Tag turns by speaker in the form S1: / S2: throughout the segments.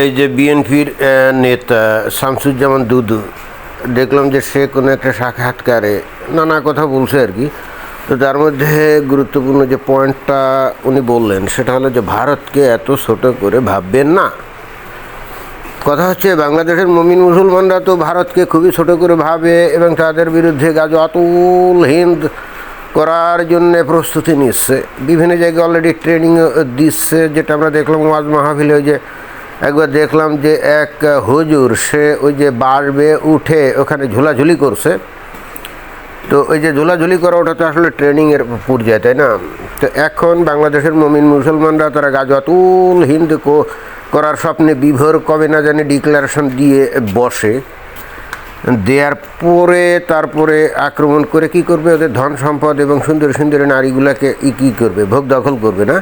S1: এই যে বিএনপির নেতা শামসুজ্জামান দুদু, দেখলাম যে সে কোনো একটা সাক্ষাৎকারে নানা কথা বলছে আর কি। তো তার মধ্যে গুরুত্বপূর্ণ যে পয়েন্টটা উনি বললেন, সেটা হলো যে ভারতকে এত ছোট করে ভাববেন না। কথা হচ্ছে বাংলাদেশের মমিন মুসলমানরা তো ভারতকে খুবই ছোট করে ভাবে এবং তাদের বিরুদ্ধে গাজ অতুল হিন্দ করার জন্য প্রস্তুতি নিচ্ছে। বিভিন্ন জায়গায় অলরেডি ট্রেনিং দিচ্ছে, যেটা আমরা দেখলাম ওয়াজ মাহফিলে যে একবার দেখলাম যে এক হুজুর, সে ওই যে বাড়বে উঠে ওখানে ঝুলাঝুলি করছে। তো ওই যে ঝোলাঝুলি করা ওটা তো আসলে ট্রেনিংয়ের পর্যায়ে, তাই না? তো এখন বাংলাদেশের মমিন মুসলমানরা তারা গাজতুল হিন্দ করার স্বপ্নে বিভোর কবে না জানি ডিক্লারেশন দিয়ে বসে। দেওয়ার পরে, তারপরে আক্রমণ করে কি করবে ওদের ধন সম্পদ এবং সুন্দর সুন্দর নারীগুলোকে ই কী করবে, ভোগ দখল করবে না?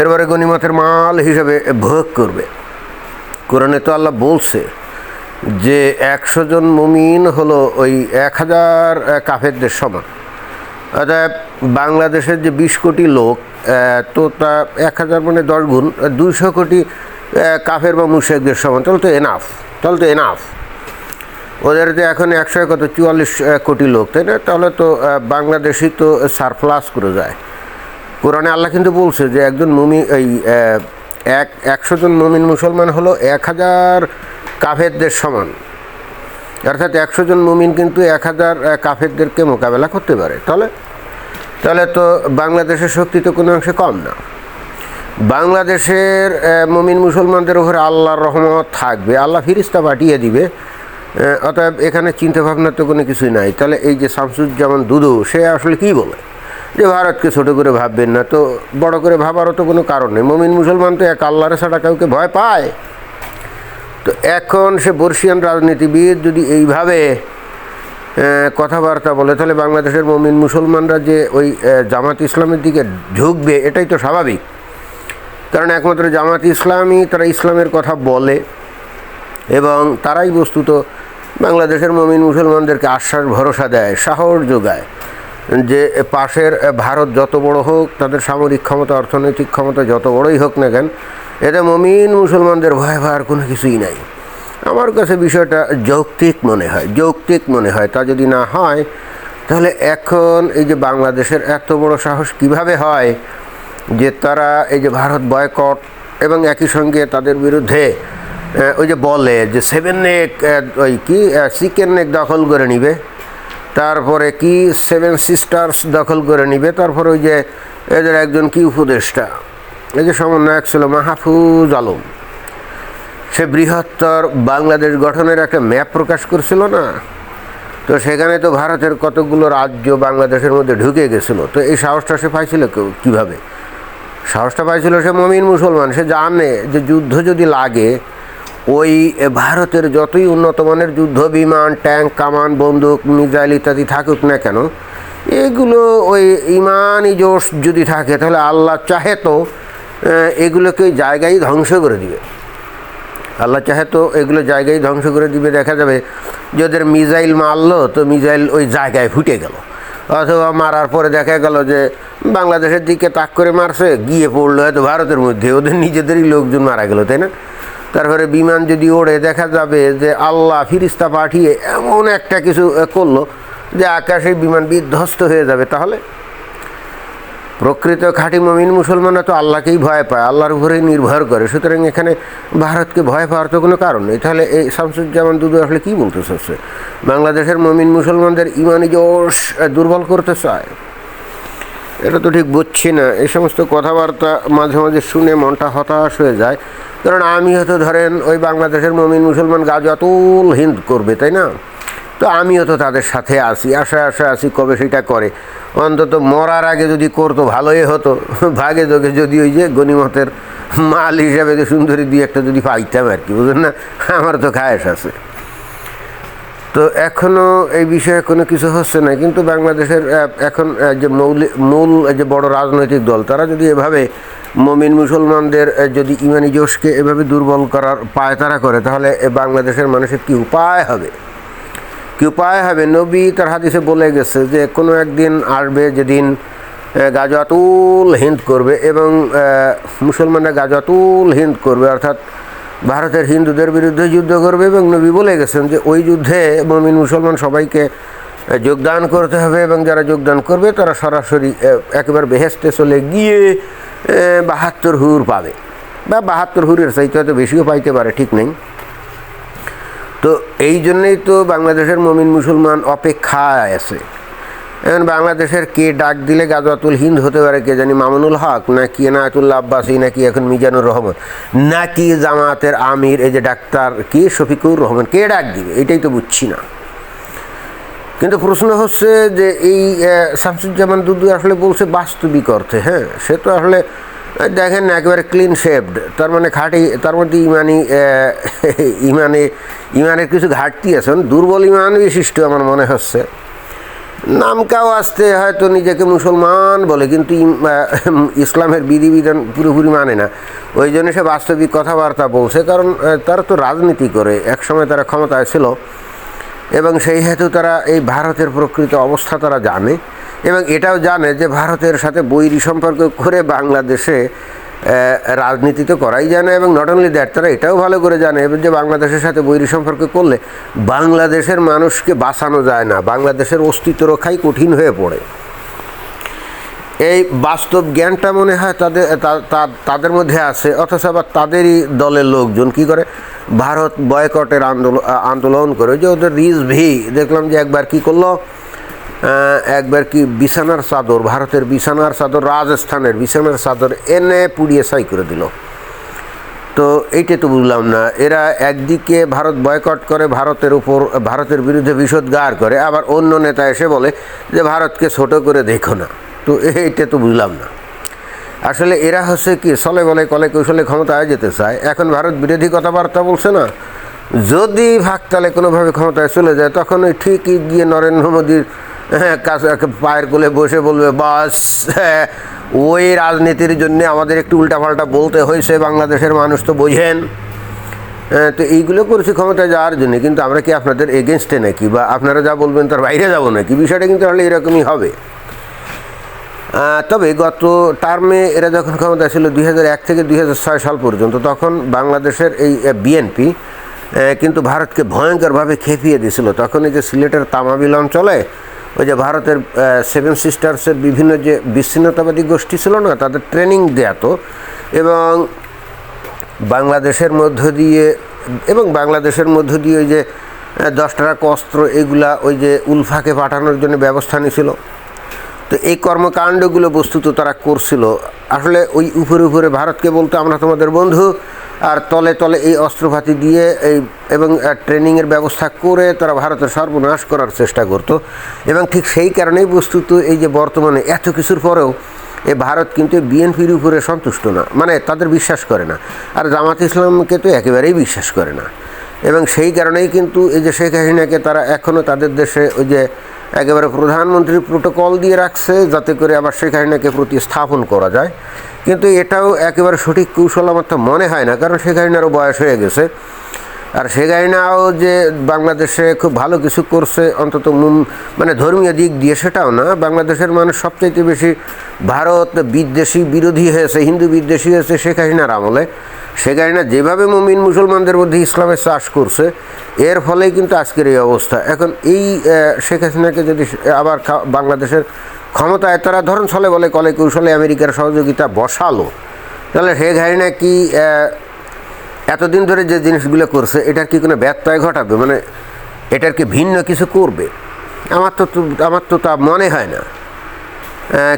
S1: এরপরে গণিমতের মাল হিসেবে ভোগ করবে। কোরআনে তো আল্লাহ বলছে যে একশো জন মুমিন হলো ওই এক হাজার কাফেরদের সমান। অর্থাৎ বাংলাদেশের যে বিশ কোটি লোক তো তা এক হাজার মানে দশ গুণ দুইশো কোটি কাফের বা মুশেকদের সমান। তাহলে তো এনাফ তাহলে তো এনাফ ওদের যে এখন একশো কত চুয়াল্লিশ কোটি লোক তাই না? তাহলে তো আহ, বাংলাদেশই তো সারপ্লাস করে যায়। কোরআনে আল্লাহ কিন্তু বলছে যে একজন মুমি এই এক, একশো জন মুমিন মুসলমান হলো এক হাজার কাফেরদের সমান। অর্থাৎ একশো জন মুমিন কিন্তু এক হাজার কাফেরদেরকে মোকাবেলা করতে পারে। তাহলে তাহলে তো বাংলাদেশের শক্তি তো কোনো অংশে কম না। বাংলাদেশের মুমিন মুসলমানদের উপরে আল্লাহর রহমত থাকবে, আল্লাহ ফিরিস্তা পাঠিয়ে দিবে অতএব এখানে চিন্তাভাবনার তো কোনো কিছুই নাই। তাহলে এই যে শামসুজ্জামান দুদু, সে আসলে কী বলে? যে ভারতকে ছোট করে ভাববেন না, তো বড় করে ভাবারও তো কোনো কারণ নেই। মমিন মুসলমান তো এক আল্লাহরে ছাড়া কাউকে ভয় পায়। তো এখন সে বর্ষিয়ান রাজনীতিবিদ যদি এইভাবে কথাবার্তা বলে, তাহলে বাংলাদেশের মমিন মুসলমানরা যে ওই জামাত ইসলামের দিকে ঢুকবে এটাই তো স্বাভাবিক। কারণ একমাত্র জামাত ইসলামই তারা ইসলামের কথা বলে, এবং তারাই বস্তুত বাংলাদেশের মমিন মুসলমানদেরকে আশ্বাস, ভরসা দেয়, সাহস যোগায়। যে পাশের ভারত যত বড় হোক, তাদের সামরিক ক্ষমতা, অর্থনৈতিক ক্ষমতা যত বড়ই হোক না কেন, এতে মমিন মুসলমানদের ভয় ভয়ের কোনো কিছুই নাই। আমার কাছে বিষয়টা যৌক্তিক মনে হয়, যৌক্তিক মনে হয়। তা যদি না হয়, তাহলে এখন এই যে বাংলাদেশের এত বড় সাহস কীভাবে হয় যে তারা এই যে ভারত বয়কট এবং একই সঙ্গে তাদের বিরুদ্ধে ওই যে বলে যে সেভেন নেক ওই কি চিকেন নেক দখল করে নিবে তারপরে কি সেভেন সিস্টার্স দখল করে নিবে? তারপরে ওই যে এদের একজন কি উপদেষ্টা? এই যে সমন্বয়ক ছিল মাহফুজ আলম। সে বৃহত্তর বাংলাদেশ গঠনের একটা ম্যাপ প্রকাশ করছিল না? তো সেখানে তো ভারতের কতগুলো রাজ্য বাংলাদেশের মধ্যে ঢুকে গেছিল? তো এই সাহসটা সে পাইছিল কীভাবে? সাহসটা পাইছিল সে মমিন মুসলমান। সে জানে যে যুদ্ধ যদি লাগে ওই ভারতের যতই উন্নত মানের যুদ্ধ বিমান ট্যাঙ্ক, কামান, বন্দুক, মিসাইল ইত্যাদি থাকুক না কেন, এগুলো ওই ইমানই জোশ যদি থাকে, তাহলে আল্লাহ চাহে তো এগুলোকে জায়গায় ধ্বংস করে দিবে। আল্লাহ চাহে তো এগুলো জায়গায় ধ্বংস করে দিবে, দেখা যাবে যে ওদের মারলো, তো মিসাইল ওই জায়গায় ফুটে গেল। অথবা মারার পরে দেখা গেল যে বাংলাদেশের দিকে তাক করে মারছে, গিয়ে পড়ল হয়তো ভারতের মধ্যে, ওদের নিজেদেরই লোকজন মারা গেল, তাই না? তারপরে বিমান যদি ওড়ে, দেখা যাবে যে আল্লাহ ফিরিস্তা পাঠিয়ে এমন একটা কিছু করল যে আকাশে বিমান বিধ্বস্ত হয়ে যাবে। তাহলে প্রকৃত খাঁটি মমিন মুসলমানরা তো আল্লাহকেই ভয় পায়, আল্লাহর উপরেই নির্ভর করে। সুতরাং এখানে ভারতকে ভয় পাওয়ার তো কোনো কারণ নেই। তাহলে এই শামসুজ্জামান দুদু আসলে কী বলতে চাচ্ছে? বাংলাদেশের মমিন মুসলমানদের ইমানি জোশ দুর্বল করতে চায়। এটা তো ঠিক বুঝছি না। এই সমস্ত কথাবার্তা মাঝে মাঝে শুনে মনটা হতাশ হয়ে যায়। কারণ আমি হয়তো ধরেন ওই বাংলাদেশের মমিন মুসলমান গাছ অতুল হিন্দ করবে, তাই না? তো আমিও তো তাদের সাথে আসি আশা আশা আসি কবে সেটা করে। অন্তত মরার আগে যদি করতো, ভালোই হতো। ভাগে যোগে যদি ওই যে গণিমতের মাল হিসাবে সুন্দরী দিয়ে একটা যদি পাইতাম আর কি, বুঝলেন না? আমার তো খায়েস আছে। তো এখনও এই বিষয়ে কোনো কিছু হচ্ছে না, কিন্তু বাংলাদেশের এখন যে মৌলিক মূল যে বড় রাজনৈতিক দল, তারা যদি এভাবে মমিন মুসলমানদের যদি ইমানি জোশকে এভাবে দুর্বল করার পায়তারা করে, তাহলে বাংলাদেশের মানুষের কি উপায় হবে? কি উপায় হবে? নবী তার হাদিসে বলে গেছে যে, কোনো একদিন আসবে যেদিন গাজাতুল হিন্দ করবে এবং মুসলমানরা গাজাতুল হিন্দ করবে, অর্থাৎ ভারতের হিন্দুদের বিরুদ্ধে যুদ্ধ করবে এবং নবী বলে গেছেন যে ওই যুদ্ধে মমিন মুসলমান সবাইকে যোগদান করতে হবে এবং যারা যোগদান করবে তারা সরাসরি একেবারে বেহেস্তে চলে গিয়ে বাহাত্তর হুর পাবে। বা বাহাত্তর হুরের চাইতে হয়তো বেশিও পাইতে পারে, ঠিক নেই। তো এই জন্যই তো বাংলাদেশের মমিন মুসলমান অপেক্ষায় আছে। এখন বাংলাদেশের কে ডাক দিলে গাজওয়াতুল হিন্দ হতে পারে কে জানি মামুনুল হক, নাকি এনায়তুল্লাহ আব্বাসী, নাকি এখন মিজানুর রহমান, নাকি জামাতের আমির, এই যে ডাক্তার কি? শফিকুর রহমান, কে ডাক দিবে? এটাই তো বুঝছি না। কিন্তু প্রশ্ন হচ্ছে যে এই শামসুজ্জামান দুদু আসলে বলছে বাস্তবিক অর্থে হ্যাঁ? সে তো আসলে দেখেন একেবারে ক্লিন শেপড তার মানে খাঁটি, তার মধ্যে ইমানি ইমানে, ইমানের কিছু ঘাটতি আছে। মানে দুর্বল ইমান বিশিষ্ট আমার মনে হচ্ছে। নামকাও আসতে হয়তো নিজেকে মুসলমান বলে, কিন্তু ইসলামের বিধিবিধান পুরোপুরি মানে না। ওই জন্য সে বাস্তবিক কথাবার্তা বলছে, কারণ তারা তো রাজনীতি করে, একসময় তারা ক্ষমতায় ছিল, এবং সেই হেতু তারা এই ভারতের প্রকৃত অবস্থা তারা জানে, এবং এটাও জানে যে ভারতের সাথে বৈরী সম্পর্ক করে বাংলাদেশে রাজনীতি তো করাই যায় না এবং নট অনলি দ্যাট তারা এটাও ভালো করে জানে যে বাংলাদেশের সাথে বৈরী সম্পর্ক করলে বাংলাদেশের মানুষকে বাঁচানো যায় না, বাংলাদেশের অস্তিত্ব রক্ষাই কঠিন হয়ে পড়ে। এই বাস্তব জ্ঞানটা মনে হয় তাদের তাদের মধ্যে আছে, অথচ আবার তাদেরই দলের লোকজন কি করে? ভারত বয়কটের আন্দোলন আন্দোলন করে, যে ওদের রিজ ভি, দেখলাম যে একবার কি করল একবার কি বিছানার চাদর, ভারতের বিছানার চাদর, রাজস্থানের বিছানার চাদর এনে পুড়িয়ে ছাই করে দিল। তো এইটা তো বুঝলাম না। এরা একদিকে ভারত বয়কট করে, ভারতের উপর, ভারতের বিরুদ্ধে বিষোদ্গার করে, আবার অন্য নেতা এসে বলে যে, ভারতকে ছোট করে দেখো না। তো এইটা তো বুঝলাম না। আসলে এরা হচ্ছে কি, চলে বলে, কলে কৌশলে ক্ষমতায় যেতে চায়। এখন ভারত বিরোধী কথাবার্তা বলছে না? যদি ভাগতালে কোনোভাবে ক্ষমতায় চলে যায় তখন ওই ঠিকই গিয়ে নরেন্দ্র মোদীর পায়ের কোলে বসে বলবে বাস হ্যাঁ, ওই রাজনীতির জন্য আমাদের একটু উল্টাপাল্টা বলতে হয়েছে বাংলাদেশের মানুষ তো বোঝেন। হ্যাঁ, তো এইগুলো করছি ক্ষমতা যাওয়ার জন্য কিন্তু আমরা কি আপনাদের এগেনস্টে নাকি? বা আপনারা যা বলবেন তার বাইরে যাব নাকি? বিষয়টা কিন্তু তাহলে এরকমই হবে। তবে গত টার্মে এরা যখন ক্ষমতা ছিল দুই থেকে দুই হাজার ছয় সাল পর্যন্ত তখন বাংলাদেশের এই বিএনপি কিন্তু ভারতকে ভয়ঙ্করভাবে খেপিয়ে দিয়েছিল। তখন এই যে সিলেটের তামাবিল অঞ্চলে ওই যে ভারতের সেভেন সিস্টার্সের বিভিন্ন যে বিচ্ছিন্নতাবাদী গোষ্ঠী ছিল না, তাদের ট্রেনিং দেয়া তো। এবং বাংলাদেশের মধ্য দিয়ে, এবং বাংলাদেশের মধ্য দিয়ে ওই যে দশ টাকা অস্ত্র এগুলা ওই যে উলফাকে পাঠানোর জন্য ব্যবস্থা নিয়েছিল। তো এই কর্মকাণ্ডগুলো বস্তুত তারা করছিল। আসলে ওই উপরে উপরে ভারতকে বলতো, আমরা তোমাদের বন্ধু। আর তলে তলে এই অস্ত্রপাতি দিয়ে এই এবং ট্রেনিংয়ের ব্যবস্থা করে তারা ভারতের সর্বনাশ করার চেষ্টা করতো। এবং ঠিক সেই কারণেই বস্তুত এই যে বর্তমানে এত কিছুর পরেও এ ভারত কিন্তু বিএনপির উপরে সন্তুষ্ট না মানে তাদের বিশ্বাস করে না। আর জামাত ইসলামকে তো একেবারেই বিশ্বাস করে না। এবং সেই কারণেই কিন্তু এই যে শেখ হাসিনাকে তারা এখনও তাদের দেশে ওই যে একেবারে প্রধানমন্ত্রী প্রোটোকল দিয়ে রাখছে যাতে করে আবার সেখানে হাসিনাকে প্রতিস্থাপন করা যায়। কিন্তু এটাও একেবারে সঠিক কৌশল আমার তো মনে হয় না, কারণ সেখানে আরও বয়স হয়ে গেছে। আর শেখ হাসিনাও যে বাংলাদেশে খুব ভালো কিছু করছে, অন্তত মানে ধর্মীয় দিক দিয়ে সেটাও না। বাংলাদেশের মানুষ সবচাইতে বেশি ভারত বিদ্বেষী বিরোধী হয়েছে, হিন্দু বিদ্বেষী হয়েছে শেখ হাসিনার আমলে। শেখ হাসিনা যেভাবে মুমিন মুসলমানদের মধ্যে ইসলামের চাষ করছে, এর ফলেই কিন্তু আজকের এই অবস্থা। এখন এই শেখ হাসিনাকে যদি আবার বাংলাদেশের ক্ষমতায়, তারা ধরুন ছলে বলে কলে কৌশলে আমেরিকার সহযোগিতা বসালো, তাহলে শেখ হাসিনা কি এতদিন ধরে যে জিনিসগুলো করছে, এটার কি কোনো ব্যত্যয় ঘটাবে? মানে এটার কি ভিন্ন কিছু করবে? আমার তো আমার তো তা মনে হয় না।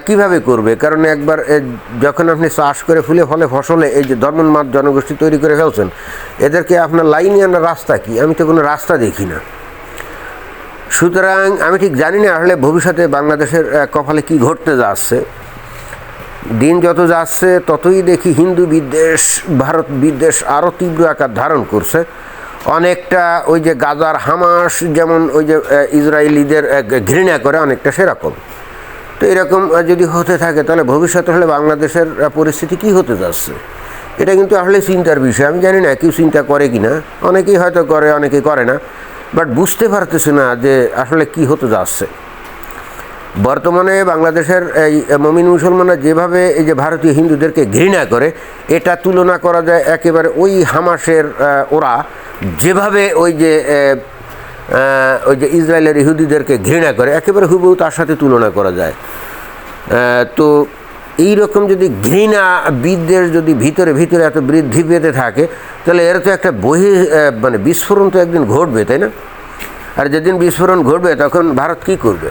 S1: কীভাবে করবে? কারণ একবার যখন আপনি চাষ করে ফুলে ফলে ফসলে এই যে ধর্মন্মাদ জনগোষ্ঠী তৈরি করে ফেলছেন, এদেরকে আপনার লাইনে আনার রাস্তা কি? আমি তো কোনো রাস্তা দেখি না। সুতরাং আমি ঠিক জানি না আসলে ভবিষ্যতে বাংলাদেশের কপালে কি ঘটতে যাচ্ছে। দিন যত যাচ্ছে, ততই দেখি হিন্দু বিদ্বেষ, ভারত বিদ্বেষ আরও তীব্র আকার ধারণ করছে। অনেকটা ওই যে গাজার হামাস যেমন ওই যে ইসরায়েলিদের ঘৃণা করে অনেকটা সেরকম। তো এরকম যদি হতে থাকে, তাহলে ভবিষ্যতে হলে বাংলাদেশের পরিস্থিতি কি হতে যাচ্ছে? এটা কিন্তু আসলে চিন্তার বিষয়। আমি জানি না কেউ চিন্তা করে কি না অনেকেই হয়তো করে অনেকে করে না। বাট বুঝতে পারতেছে না যে আসলে কি হতে যাচ্ছে। বর্তমানে বাংলাদেশের এই মমিন মুসলমানরা যেভাবে এই যে ভারতীয় হিন্দুদেরকে ঘৃণা করে, এটা তুলনা করা যায় একেবারে ওই হামাসের ওরা যেভাবে ওই যে ওই যে ইসরায়েলের ইহুদিদেরকে ঘৃণা করে, একেবারে হুবহু তার সাথে তুলনা করা যায়। তো এই রকম যদি ঘৃণা বিদ্বেষ যদি ভিতরে ভিতরে এত বৃদ্ধি পেতে থাকে, তাহলে এর তো একটা বহি মানে বিস্ফোরণ তো একদিন ঘটবে, তাই না? আর যেদিন বিস্ফোরণ ঘটবে, তখন ভারত কি করবে?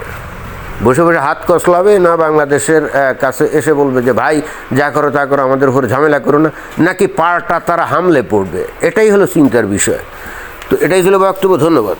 S1: বসে বসে হাত কসলাবে, না বাংলাদেশের কাছে এসে বলবে যে, ভাই, যা করো তা করো, আমাদের উপর ঝামেলা করো না। নাকি পাড়টা তারা হামলে পড়বে? এটাই হলো চিন্তার বিষয়। তো এটাই ছিল বক্তব্য, ধন্যবাদ।